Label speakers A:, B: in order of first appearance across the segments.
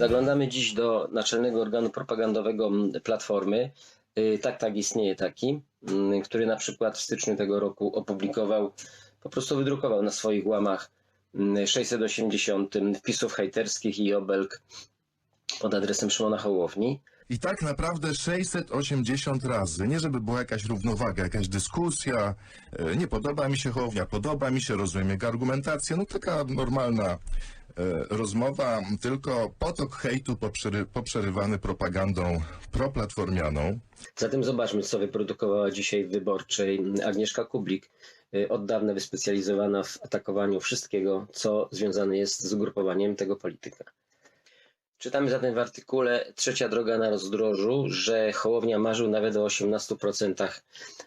A: Zaglądamy dziś do naczelnego organu propagandowego Platformy. Y, Tak, tak, istnieje taki, mm, który na przykład w styczniu tego roku opublikował, po prostu wydrukował na swoich łamach mm, 680 wpisów hejterskich i obelg pod adresem Szymona Hołowni.
B: I tak naprawdę 680 razy, nie żeby była jakaś równowaga, jakaś dyskusja, nie podoba mi się Hołownia, podoba mi się, rozumiem jego argumentację, no taka normalna rozmowa, tylko potok hejtu poprzery, poprzerywany propagandą proplatformianą.
A: Zatem zobaczmy, co wyprodukowała dzisiaj w Wyborczej Agnieszka Kublik, y, od dawna wyspecjalizowana w atakowaniu wszystkiego, co związane jest z ugrupowaniem tego polityka. Czytamy zatem w artykule Trzecia droga na rozdrożu, że Hołownia marzył nawet o 18%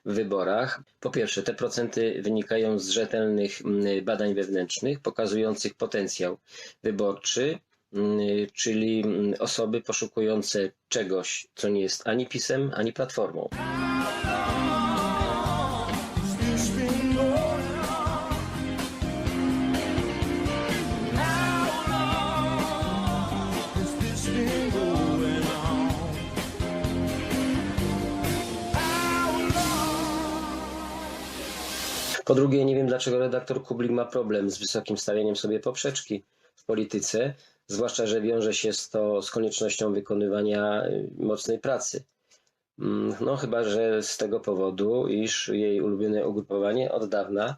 A: w wyborach. Po pierwsze, te procenty wynikają z rzetelnych mm, badań wewnętrznych pokazujących potencjał wyborczy, mm, czyli mm, osoby poszukujące czegoś, co nie jest ani pisem, ani platformą. Po drugie, nie wiem dlaczego redaktor Kublik ma problem z wysokim stawianiem sobie poprzeczki w polityce, zwłaszcza, że wiąże się z to z koniecznością wykonywania y, mocnej pracy. Mm, No chyba, że z tego powodu, iż jej ulubione ugrupowanie od dawna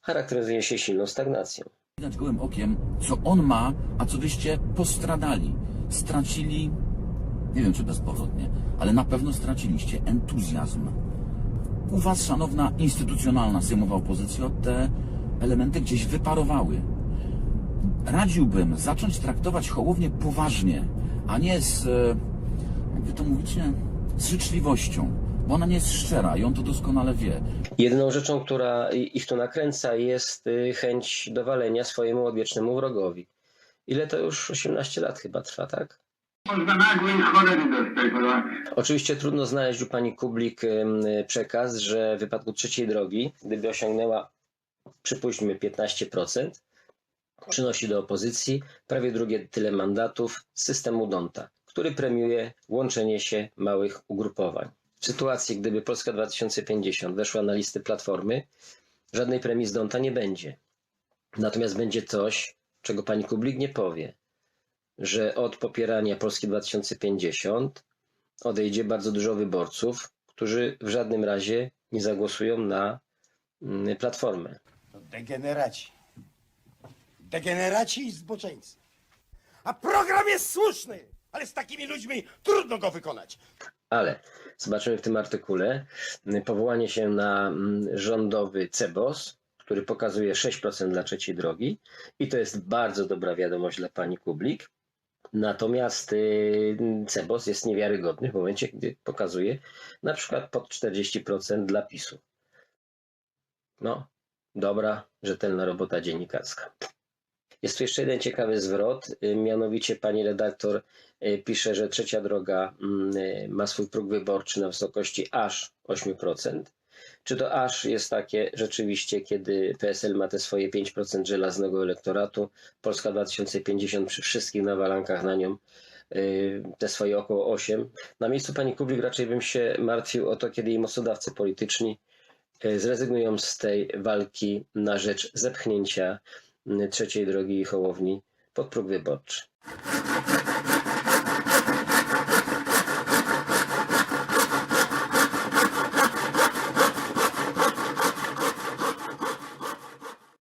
A: charakteryzuje się silną stagnacją.
C: Widać gołym okiem, co on ma, a co wyście postradali. Stracili, nie wiem czy bezpowrotnie, ale na pewno straciliście entuzjazm. U Was, szanowna instytucjonalna sejmowa opozycja, te elementy gdzieś wyparowały. Radziłbym zacząć traktować Hołownię poważnie, a nie z, e, jak wy to mówicie, z życzliwością, bo ona nie jest szczera i on to doskonale wie.
A: Jedyną rzeczą, która ich tu nakręca, jest y, chęć dowalenia swojemu odwiecznemu wrogowi. Ile to już 18 lat chyba trwa, tak?
D: Można nagłej cholery bo
A: Oczywiście trudno znaleźć u pani Kublik przekaz, że w wypadku trzeciej drogi, gdyby osiągnęła, przypuśćmy, 15%, przynosi do opozycji prawie drugie tyle mandatów z systemu Donta, który premiuje łączenie się małych ugrupowań. W sytuacji, gdyby Polska 2050 weszła na listy Platformy, żadnej premii z Donta nie będzie. Natomiast będzie coś, czego pani Kublik nie powie, że od popierania Polski 2050 odejdzie bardzo dużo wyborców, którzy w żadnym razie nie zagłosują na mm, Platformę.
E: Degeneraci. Degeneraci i zboczeńcy. A program jest słuszny, ale z takimi ludźmi trudno go wykonać.
A: Ale zobaczymy w tym artykule mm, powołanie się na mm, rządowy CEBOS, który pokazuje 6% dla trzeciej drogi i to jest bardzo dobra wiadomość dla pani Kublik. Natomiast y, CEBOS jest niewiarygodny w momencie, gdy pokazuje na przykład pod 40% dla PiSu. No, dobra, rzetelna robota dziennikarska. Jest tu jeszcze jeden ciekawy zwrot, y, mianowicie pani redaktor y, pisze, że trzecia droga mm, ma swój próg wyborczy na wysokości aż 8%. Czy to aż jest takie rzeczywiście, kiedy PSL ma te swoje 5% żelaznego elektoratu, Polska 2050 przy wszystkich nawalankach na nią y, te swoje około 8. Na miejscu pani Kublik raczej bym się martwił o to, kiedy jej mocodawcy polityczni y, zrezygnują z tej walki na rzecz zepchnięcia y, trzeciej drogi i Hołowni pod próg wyborczy.